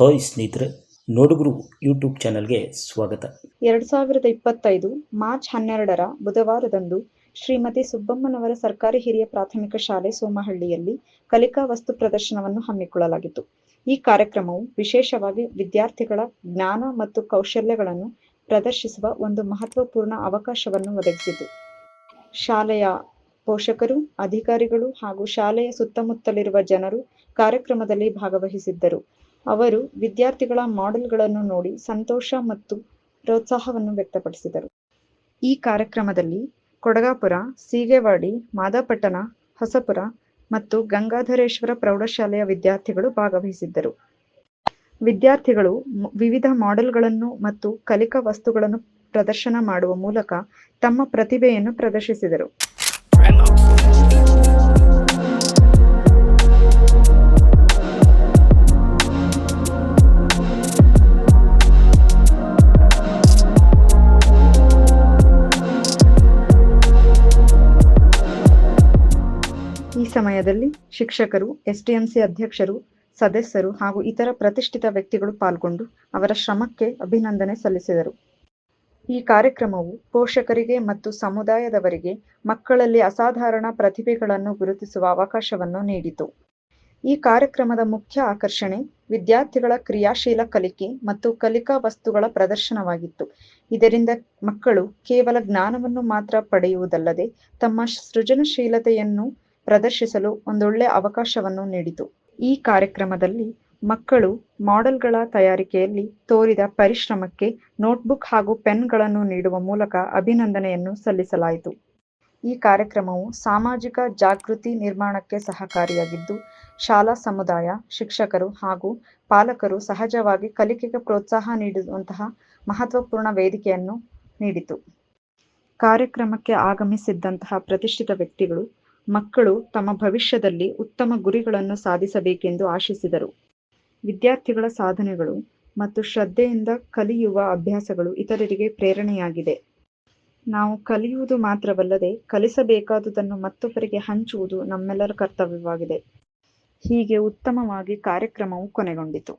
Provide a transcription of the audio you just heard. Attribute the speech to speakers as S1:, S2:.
S1: Hi ಸ್ನೇಹಿತರೆ, ನೋಡುಗರು YouTube ಚಾನಲ್ಗೆ ಸ್ವಾಗತ.
S2: ಎರಡು ಸಾವಿರದ ಇಪ್ಪತ್ತೈದು ಮಾರ್ಚ್ ಹನ್ನೆರಡರ ಬುಧವಾರದಂದು ಶ್ರೀಮತಿ ಸುಬ್ಬಮ್ಮನವರ ಸರ್ಕಾರಿ ಹಿರಿಯ ಪ್ರಾಥಮಿಕ ಶಾಲೆ ಸೋಮಹಳ್ಳಿಯಲ್ಲಿ ಕಲಿಕಾ ವಸ್ತು ಪ್ರದರ್ಶನವನ್ನು ಹಮ್ಮಿಕೊಳ್ಳಲಾಗಿತ್ತು. ಈ ಕಾರ್ಯಕ್ರಮವು ವಿಶೇಷವಾಗಿ ವಿದ್ಯಾರ್ಥಿಗಳ ಜ್ಞಾನ ಮತ್ತು ಕೌಶಲ್ಯಗಳನ್ನು ಪ್ರದರ್ಶಿಸುವ ಒಂದು ಮಹತ್ವಪೂರ್ಣ ಅವಕಾಶವನ್ನು ಒದಗಿಸಿತು. ಶಾಲೆಯ ಪೋಷಕರು, ಅಧಿಕಾರಿಗಳು ಹಾಗೂ ಶಾಲೆಯ ಸುತ್ತಮುತ್ತಲಿರುವ ಜನರು ಕಾರ್ಯಕ್ರಮದಲ್ಲಿ ಭಾಗವಹಿಸಿದ್ದರು. ಅವರು ವಿದ್ಯಾರ್ಥಿಗಳ ಮಾಡೆಲ್ಗಳನ್ನು ನೋಡಿ ಸಂತೋಷ ಮತ್ತು ಪ್ರೋತ್ಸಾಹವನ್ನು ವ್ಯಕ್ತಪಡಿಸಿದರು. ಈ ಕಾರ್ಯಕ್ರಮದಲ್ಲಿ ಕೊಡಗಾಪುರ, ಸೀಗೆವಾಡಿ, ಮಾದಾಪಟ್ಟಣ, ಹೊಸಪುರ ಮತ್ತು ಗಂಗಾಧರೇಶ್ವರ ಪ್ರೌಢಶಾಲೆಯ ವಿದ್ಯಾರ್ಥಿಗಳು ಭಾಗವಹಿಸಿದ್ದರು. ವಿದ್ಯಾರ್ಥಿಗಳು ವಿವಿಧ ಮಾಡೆಲ್ಗಳನ್ನು ಮತ್ತು ಕಲಿಕಾ ವಸ್ತುಗಳನ್ನು ಪ್ರದರ್ಶನ ಮಾಡುವ ಮೂಲಕ ತಮ್ಮ ಪ್ರತಿಭೆಯನ್ನು ಪ್ರದರ್ಶಿಸಿದರು. ಸಮಯದಲ್ಲಿ ಶಿಕ್ಷಕರು, ಎಸ್ಡಿಎಂಸಿ ಅಧ್ಯಕ್ಷರು, ಸದಸ್ಯರು ಹಾಗೂ ಇತರ ಪ್ರತಿಷ್ಠಿತ ವ್ಯಕ್ತಿಗಳು ಪಾಲ್ಗೊಂಡು ಅವರ ಶ್ರಮಕ್ಕೆ ಅಭಿನಂದನೆ ಸಲ್ಲಿಸಿದರು. ಈ ಕಾರ್ಯಕ್ರಮವು ಪೋಷಕರಿಗೆ ಮತ್ತು ಸಮುದಾಯದವರಿಗೆ ಮಕ್ಕಳಲ್ಲಿ ಅಸಾಧಾರಣ ಪ್ರತಿಭೆಗಳನ್ನು ಗುರುತಿಸುವ ಅವಕಾಶವನ್ನು ನೀಡಿತು. ಈ ಕಾರ್ಯಕ್ರಮದ ಮುಖ್ಯ ಆಕರ್ಷಣೆ ವಿದ್ಯಾರ್ಥಿಗಳ ಕ್ರಿಯಾಶೀಲ ಕಲಿಕೆ ಮತ್ತು ಕಲಿಕಾ ವಸ್ತುಗಳ ಪ್ರದರ್ಶನವಾಗಿತ್ತು. ಇದರಿಂದ ಮಕ್ಕಳು ಕೇವಲ ಜ್ಞಾನವನ್ನು ಮಾತ್ರ ಪಡೆಯುವುದಲ್ಲದೆ ತಮ್ಮ ಸೃಜನಶೀಲತೆಯನ್ನು ಪ್ರದರ್ಶಿಸಲು ಒಂದೊಳ್ಳೆ ಅವಕಾಶವನ್ನು ನೀಡಿತು. ಈ ಕಾರ್ಯಕ್ರಮದಲ್ಲಿ ಮಕ್ಕಳು ಮಾಡೆಲ್ಗಳ ತಯಾರಿಕೆಯಲ್ಲಿ ತೋರಿದ ಪರಿಶ್ರಮಕ್ಕೆ ನೋಟ್ಬುಕ್ ಹಾಗೂ ಪೆನ್ಗಳನ್ನು ನೀಡುವ ಮೂಲಕ ಅಭಿನಂದನೆಯನ್ನು ಸಲ್ಲಿಸಲಾಯಿತು. ಈ ಕಾರ್ಯಕ್ರಮವು ಸಾಮಾಜಿಕ ಜಾಗೃತಿ ನಿರ್ಮಾಣಕ್ಕೆ ಸಹಕಾರಿಯಾಗಿದ್ದು, ಶಾಲಾ ಸಮುದಾಯ, ಶಿಕ್ಷಕರು ಹಾಗೂ ಪಾಲಕರು ಸಹಜವಾಗಿ ಕಲಿಕೆಗೆ ಪ್ರೋತ್ಸಾಹ ನೀಡುವಂತಹ ಮಹತ್ವಪೂರ್ಣ ವೇದಿಕೆಯನ್ನು ನೀಡಿತು. ಕಾರ್ಯಕ್ರಮಕ್ಕೆ ಆಗಮಿಸಿದ್ದಂತಹ ಪ್ರತಿಷ್ಠಿತ ವ್ಯಕ್ತಿಗಳು ಮಕ್ಕಳು ತಮ್ಮ ಭವಿಷ್ಯದಲ್ಲಿ ಉತ್ತಮ ಗುರಿಗಳನ್ನು ಸಾಧಿಸಬೇಕೆಂದು ಆಶಿಸಿದರು. ವಿದ್ಯಾರ್ಥಿಗಳ ಸಾಧನೆಗಳು ಮತ್ತು ಶ್ರದ್ಧೆಯಿಂದ ಕಲಿಯುವ ಅಭ್ಯಾಸಗಳು ಇತರರಿಗೆ ಪ್ರೇರಣೆಯಾಗಿದೆ. ನಾವು ಕಲಿಯುವುದು ಮಾತ್ರವಲ್ಲದೆ ಕಲಿಸಬೇಕಾದುದನ್ನು ಮತ್ತೊಬ್ಬರಿಗೆ ಹಂಚುವುದು ನಮ್ಮೆಲ್ಲರ ಕರ್ತವ್ಯವಾಗಿದೆ. ಹೀಗೆ ಉತ್ತಮವಾಗಿ ಕಾರ್ಯಕ್ರಮವು ಕೊನೆಗೊಂಡಿತು.